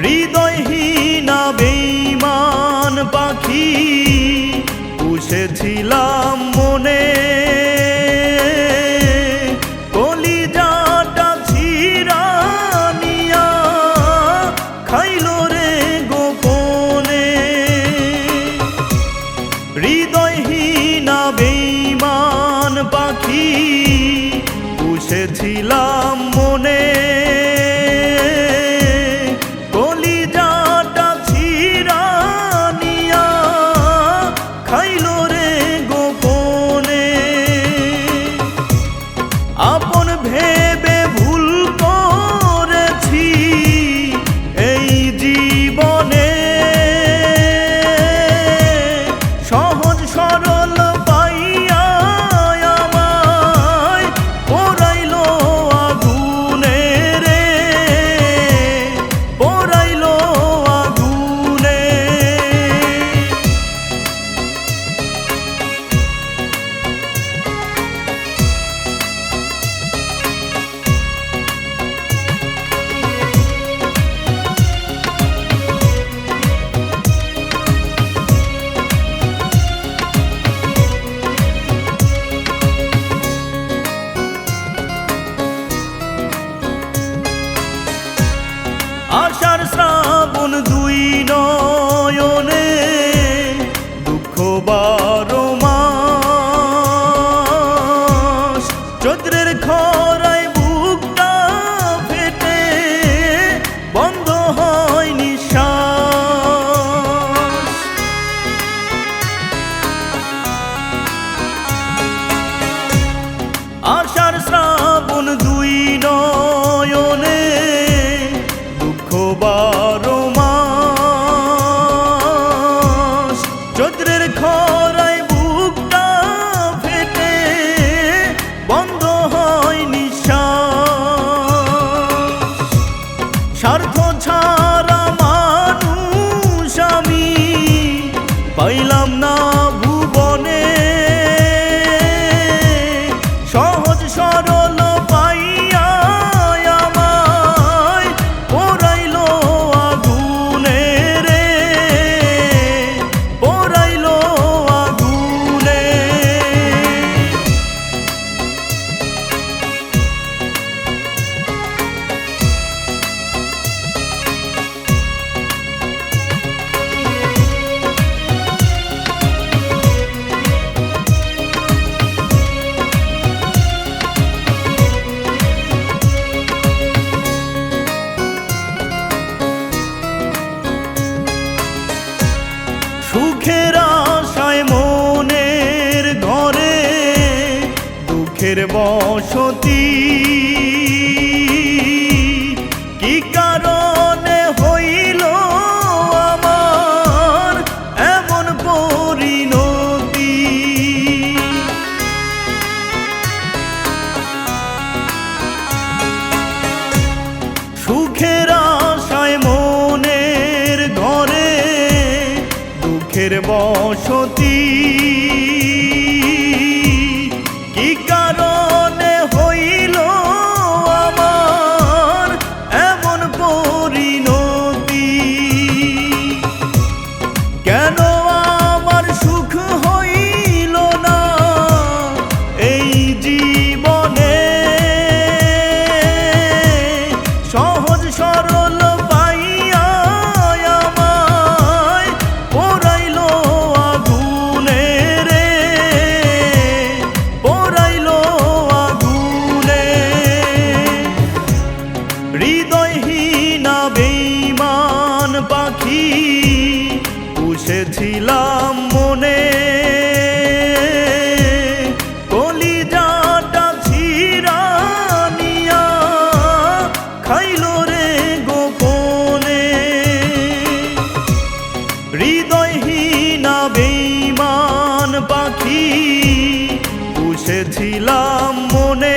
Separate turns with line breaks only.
হৃদয়হীনা বেইমান পাখি পুষেছিলাম খরা বসতি। কি কারণে হইল আমার এমন পরিণতি? সুখের আশায় মনের ঘরে দুঃখের বসতি। বুঝেছিলাম মনে